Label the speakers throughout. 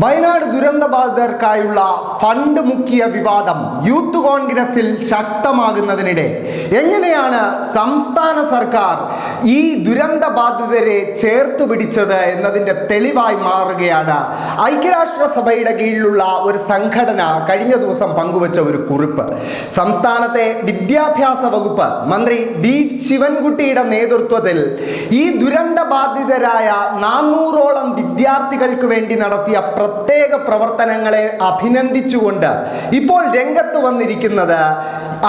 Speaker 1: വയനാട് ദുരന്ത ബാധിതർക്കായുള്ള ഫണ്ട് മുക്കിയ വിവാദം യൂത്ത് കോൺഗ്രസിൽ ശക്തമാകുന്നതിനിടെ. എങ്ങനെയാണ് സംസ്ഥാന സർക്കാർ ഈ ദുരന്ത ബാധിതരെ ചേർത്തു പിടിച്ചത് എന്നതിന്റെ തെളിവായി മാറുകയാണ്. ഐക്യരാഷ്ട്രസഭയുടെ കീഴിലുള്ള ഒരു സംഘടന കഴിഞ്ഞ ദിവസം പങ്കുവച്ച ഒരു കുറിപ്പ്. സംസ്ഥാനത്തെ വിദ്യാഭ്യാസ വകുപ്പ് മന്ത്രി ബി ശിവൻകുട്ടിയുടെ നേതൃത്വത്തിൽ ഈ ദുരന്ത ബാധിതരായ നാനൂറോളം വിദ്യാർത്ഥികൾക്ക് വേണ്ടി നടത്തിയ പ്രത്യേക പ്രവർത്തനങ്ങളെ അഭിനന്ദിച്ചുകൊണ്ട് ഇപ്പോൾ രംഗത്ത് വന്നിരിക്കുന്നത്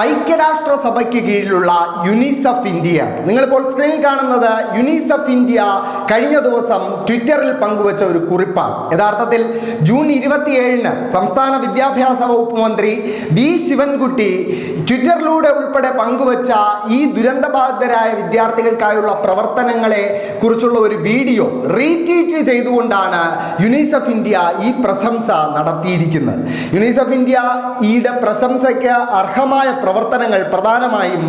Speaker 1: ഐക്യരാഷ്ട്രസഭയ്ക്ക് കീഴിലുള്ള യുനിസെഫ് ഇന്ത്യ. നിങ്ങളിപ്പോൾ സ്ക്രീനിൽ കാണുന്നത് യുനിസെഫ് ഇന്ത്യ കഴിഞ്ഞ ദിവസം ട്വിറ്ററിൽ പങ്കുവച്ച ഒരു കുറിപ്പാണ്. യഥാർത്ഥത്തിൽ ജൂൺ ഇരുപത്തിയേഴിന് സംസ്ഥാന വിദ്യാഭ്യാസ വകുപ്പ് മന്ത്രി വി ശിവൻകുട്ടി ട്വിറ്ററിലൂടെ ഉൾപ്പെടെ പങ്കുവച്ച ഈ ദുരന്തബാധിതരായ വിദ്യാർത്ഥികൾക്കായുള്ള പ്രവർത്തനങ്ങളെ കുറിച്ചുള്ള ഒരു വീഡിയോ റീട്വീറ്റ് ചെയ്തുകൊണ്ടാണ് യുനിസെഫ് ഇന്ത്യ ഈ പ്രശംസ നടത്തിയിരിക്കുന്നത്. യുണിസെഫ് ഇന്ത്യ ഈയുടെ പ്രശംസയ്ക്ക് അർഹമായ പ്രവർത്തനങ്ങൾ പ്രധാനമായും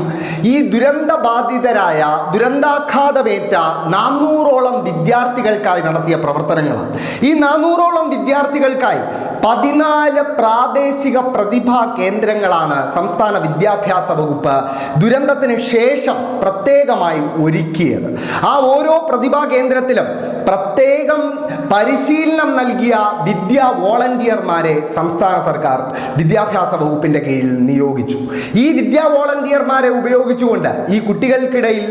Speaker 1: ഈ ദുരന്ത ബാധിതരായ ദുരന്താഘാതമേറ്റ നാനൂറോളം വിദ്യാർത്ഥികൾക്കായി നടത്തിയ പ്രവർത്തനങ്ങളാണ്. ഈ നാനൂറോളം വിദ്യാർത്ഥികൾക്കായി പതിനാല് പ്രാദേശിക പ്രതിഭാ കേന്ദ്രങ്ങളാണ് സംസ്ഥാന വിദ്യാഭ്യാസ വകുപ്പ് ദുരന്തത്തിന് ശേഷം പ്രത്യേകമായി ഒരുക്കിയത്. ആ ഓരോ പ്രതിഭാ കേന്ദ്രത്തിലും പ്രത്യേകം പരിശീലനം നൽകിയ വിദ്യാ വോളണ്ടിയർമാരെ സംസ്ഥാന സർക്കാർ വിദ്യാഭ്യാസ വകുപ്പിന്റെ കീഴിൽ നിയോഗിച്ചു. ഈ വിദ്യാ വോളണ്ടിയർമാരെ ഉപയോഗിച്ചുകൊണ്ട് ഈ കുട്ടികൾക്കിടയിൽ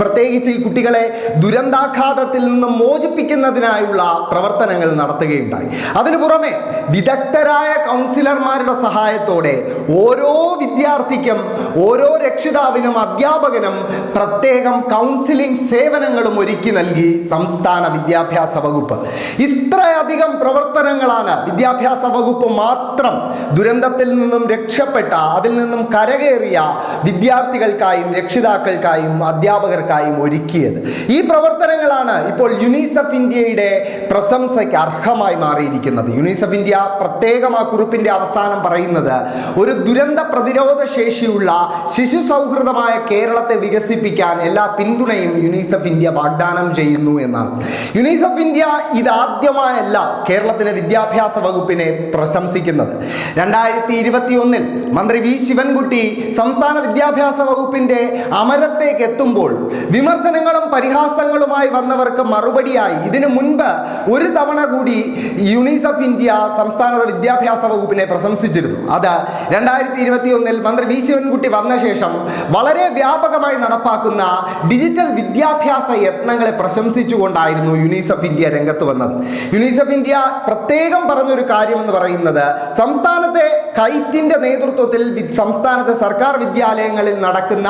Speaker 1: പ്രത്യേകിച്ച് ഈ കുട്ടികളെ ദുരന്താഘാതത്തിൽ നിന്നും മോചിപ്പിക്കുന്നതിനായുള്ള പ്രവർത്തനങ്ങൾ നടത്തുകയുണ്ടായി. അതിനു പുറമെ വിദഗ്ധരായ കൗൺസിലർമാരുടെ സഹായത്തോടെ ഓരോ വിദ്യാർത്ഥിക്കും ഓരോ രക്ഷിതാവിനും അധ്യാപകനും പ്രത്യേകം കൗൺസിലിംഗ് സേവനങ്ങളും ഒരുക്കി നൽകി സംസ്ഥാന വിദ്യാഭ്യാസ വകുപ്പ്? ഇത്രയധികം പ്രവർത്തനങ്ങളാണ് വിദ്യാഭ്യാസ വകുപ്പ് മാത്രം ദുരന്തത്തിൽ നിന്നും രക്ഷപ്പെട്ട അതിൽ നിന്നും കരകയറിയ വിദ്യാർത്ഥികൾക്കായും രക്ഷിതാക്കൾക്കായും അധ്യാപകർക്കായും ഒരുക്കിയത്. ഈ പ്രവർത്തനങ്ങളാണ് ഇപ്പോൾ യുനിസെഫ് ഇന്ത്യയുടെ പ്രശംസയ്ക്ക് അർഹമായി മാറിയിരിക്കുന്നത്. യുനിസെഫ് ഇന്ത്യ പ്രത്യേകം ആ കുറിപ്പിന്റെ അവസാനം പറയുന്നത് ഒരു ദുരന്ത പ്രതിരോധ ശേഷിയുള്ള ശിശു സൗഹൃദമായ കേരളത്തെ വികസിപ്പിക്കാൻ എല്ലാ പിന്തുണയും യുനിസെഫ് ഇന്ത്യ വാഗ്ദാനം ചെയ്യുന്നു എന്നാണ്. യുനിസെഫ് ഇന്ത്യ ഇതാദ്യമായല്ല കേരളത്തിലെ വിദ്യാഭ്യാസ വകുപ്പിനെ പ്രശംസിക്കുന്നത്. രണ്ടായിരത്തി ഇരുപത്തി ഒന്നിൽ മന്ത്രി വി ശിവൻകുട്ടി സംസ്ഥാന വിദ്യാഭ്യാസ വകുപ്പിന്റെ അമരത്തേക്ക് എത്തുമ്പോൾ വിമർശനങ്ങളും പരിഹാസങ്ങളുമായി വന്നവർക്ക് മറുപടിയായി. ഇതിനു മുൻപ് ഒരു തവണ കൂടി യുണീസെഫ് ഇന്ത്യ സംസ്ഥാന വിദ്യാഭ്യാസ വകുപ്പിനെ പ്രശംസിച്ചിരുന്നു. അത് രണ്ടായിരത്തി ഇരുപത്തി ഒന്നിൽ മന്ത്രി വി ശിവൻകുട്ടി വന്ന ശേഷം വളരെ വ്യാപകമായി നടപ്പാക്കുന്ന ഡിജിറ്റൽ വിദ്യാഭ്യാസ യത്നങ്ങളെ പ്രശംസിച്ചുകൊണ്ടായിരുന്നു. യുനിസെഫ് ഇന്ത്യ രംഗത്ത് വന്നത്. യുനിസെഫ് ഇന്ത്യ പ്രത്യേകം പറഞ്ഞൊരു കാര്യം എന്ന് പറയുന്നത് സംസ്ഥാനത്തെ കൈറ്റിന്റെ നേതൃത്വത്തിൽ സംസ്ഥാനത്തെ സർക്കാർ വിദ്യാലയങ്ങളിൽ നടക്കുന്ന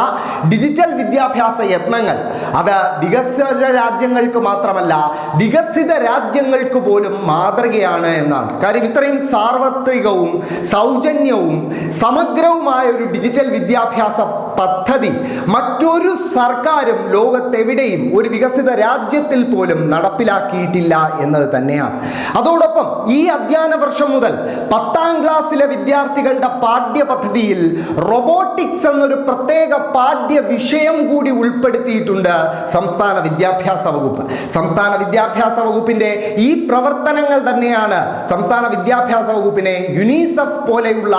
Speaker 1: ഡിജിറ്റൽ വിദ്യാഭ്യാസ യത്നങ്ങൾ. അത് വികസിത രാജ്യങ്ങൾക്ക് മാത്രമല്ല വികസിത രാജ്യങ്ങൾക്ക് പോലും മാതൃകയാണ് എന്നാണ്. കാര്യം ഇത്രയും സാർവത്രികവും സൗജന്യവും സമഗ്രവുമായ ഒരു ഡിജിറ്റൽ വിദ്യാഭ്യാസ പദ്ധതി. മറ്റൊരു സർക്കാരും ലോകത്തെവിടെയും ഒരു വികസിത രാജ്യത്തിൽ പോലും നടപ്പിലാക്കിയിട്ടില്ല എന്നത് തന്നെയാണ്. അതോടൊപ്പം ഈ അധ്യയന വർഷം മുതൽ പത്താം ക്ലാസ്സിലെ വിദ്യാർത്ഥികളുടെ പാഠ്യ പദ്ധതിയിൽ റൊബോട്ടിക്സ് എന്നൊരു പ്രത്യേക പാഠ്യ വിഷയം കൂടി ഉൾപ്പെടുത്തിയിട്ടുണ്ട് സംസ്ഥാന വിദ്യാഭ്യാസ വകുപ്പ്. സംസ്ഥാന വിദ്യാഭ്യാസ വകുപ്പിന്റെ ഈ പ്രവർത്തനങ്ങൾ തന്നെയാണ് സംസ്ഥാന വിദ്യാഭ്യാസ വകുപ്പിനെ യുനിസെഫ് പോലെയുള്ള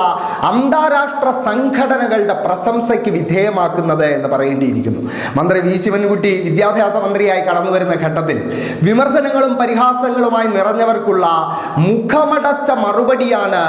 Speaker 1: അന്താരാഷ്ട്ര സംഘടനകളുടെ പ്രശംസയ്ക്ക് വിധേയമാക്കുന്നത് എന്ന് പറയേണ്ടിയിരിക്കുന്നു. മന്ത്രി വി. ശിവൻകുട്ടി വിദ്യാഭ്യാസ മന്ത്രിയായി കടന്നു വരുന്ന ഘട്ടത്തിൽ വിമർശനങ്ങളും പരിഹാസങ്ങളുമായി നിറഞ്ഞവർക്കുള്ള മുഖമടച്ച മറുപടിയാണ്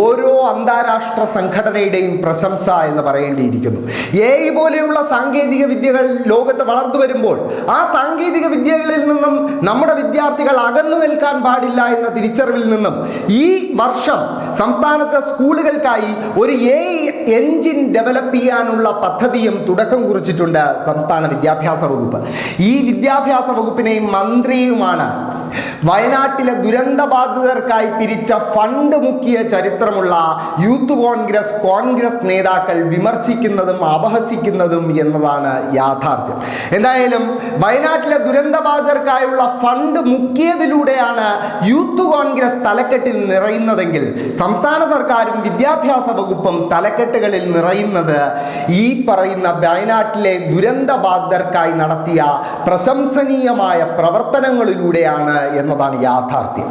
Speaker 1: ഓരോ അന്താരാഷ്ട്ര സംഘടനയുടെയും പ്രശംസ എന്ന് പറയേണ്ടിയിരിക്കുന്നു. എ പോലെയുള്ള സാങ്കേതിക വിദ്യകൾ ലോകത്ത് വളർന്നു വരുമ്പോൾ ആ സാങ്കേതിക വിദ്യകളിൽ നിന്നും നമ്മുടെ വിദ്യാർത്ഥികൾ അകന്നു നിൽക്കാൻ പാടില്ല എന്ന തിരിച്ചറിവിൽ നിന്നും ഈ വർഷം സംസ്ഥാനത്തെ സ്കൂളുകൾക്കായി ഒരു എ എൻജിൻ ഡെവലപ്പ് ചെയ്യാനുള്ള പദ്ധതിയും തുടക്കം കുറിച്ചിട്ടുണ്ട് സംസ്ഥാന വിദ്യാഭ്യാസ വകുപ്പ്. ഈ വിദ്യാഭ്യാസ വകുപ്പിനെയും മന്ത്രിയുമാണ് വയനാട്ടിലെ ദുരന്ത ബാധിതർക്കായി പിരിച്ച ഫണ്ട് മുക്കിയ ചരിത്രമുള്ള യൂത്ത് കോൺഗ്രസ് കോൺഗ്രസ് നേതാക്കൾ വിമർശിക്കുന്നതും അപഹസിക്കുന്നതും എന്നതാണ് യാഥാർത്ഥ്യം. എന്തായാലും വയനാട്ടിലെ ദുരന്തബാധിതർക്കായുള്ള ഫണ്ട് മുക്കിയതിലൂടെയാണ് യൂത്ത് കോൺഗ്രസ് തലക്കെട്ടിൽ നിറയുന്നതെങ്കിൽ സംസ്ഥാന സർക്കാരും വിദ്യാഭ്യാസ വകുപ്പും തലക്കെട്ടുകളിൽ നിറയുന്നത് ഈ പറയുന്ന വയനാട്ടിലെ ദുരന്ത ബാധിതർക്കായി നടത്തിയ പ്രശംസനീയമായ പ്രവർത്തനങ്ങളിലൂടെയാണ് എന്നതാണ് യാഥാർത്ഥ്യം.